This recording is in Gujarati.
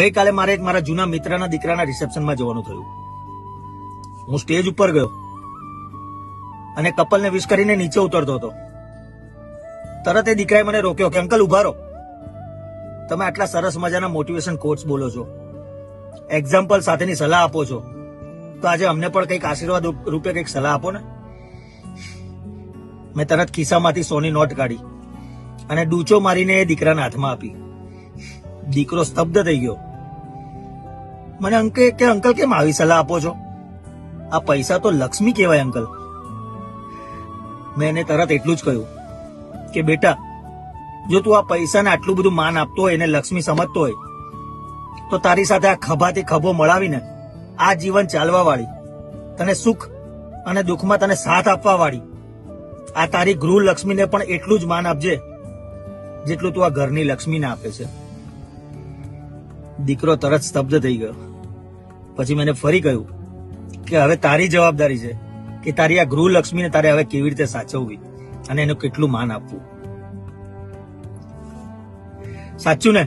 ગઈકાલે મારે એક મારા જૂના મિત્રના દીકરાના રિસેપ્શનમાં જવાનું થયું. હું સ્ટેજ ઉપર ગયો અને કપલને વિશ કરીને નીચે ઉતરતો હતો. તરત એ દીકરાએ મને રોક્યો કે, અંકલ, ઊભા રહો. તમે આટલા સરસ મજાના મોટિવેશન કોચ બોલો છો. એક્ઝામ્પલ સાથેની સલાહ આપો છો. તો આજે અમને પણ કંઈક આશીર્વાદ રૂપે કંઈક સલાહ આપો ને. મેં તરત ખિસ્સામાંથી સોની નોટ કાઢી અને ડૂચો મારીને એ દીકરાના હાથમાં આપી. દીકરો સ્તબ્ધ થઈ ગયો. મને અંકે કે અંકલ કેમ આવી સલાહ આપો છો? આ પૈસા તો લક્ષ્મી કહેવાય, અંકલ. મેં એને તરત એટલું જ કહ્યું કે, બેટા, જો તું આ પૈસાને આટલું બધું માન આપતો હોય, એને લક્ષ્મી સમજતો હોય, તો તારી સાથે આ ખભાથી ખભો મળાવીને આ જીવન ચાલવા વાળી તને સુખ અને દુઃખમાં તને સાથ આપવા વાળી આ તારી ગૃહ લક્ષ્મીને પણ એટલું જ માન આપજે, જેટલું તું આ ઘરની લક્ષ્મીને આપે છે. દીકરો તરત સ્તબ્ધ થઈ ગયો. પછી મેં ફરી કહ્યું કે હવે તારી જવાબદારી છે કે તારી આ ગૃહ લક્ષ્મીને તારે હવે કેવી રીતે સાચવવી અને એનું કેટલું માન આપવું. સાચું ને?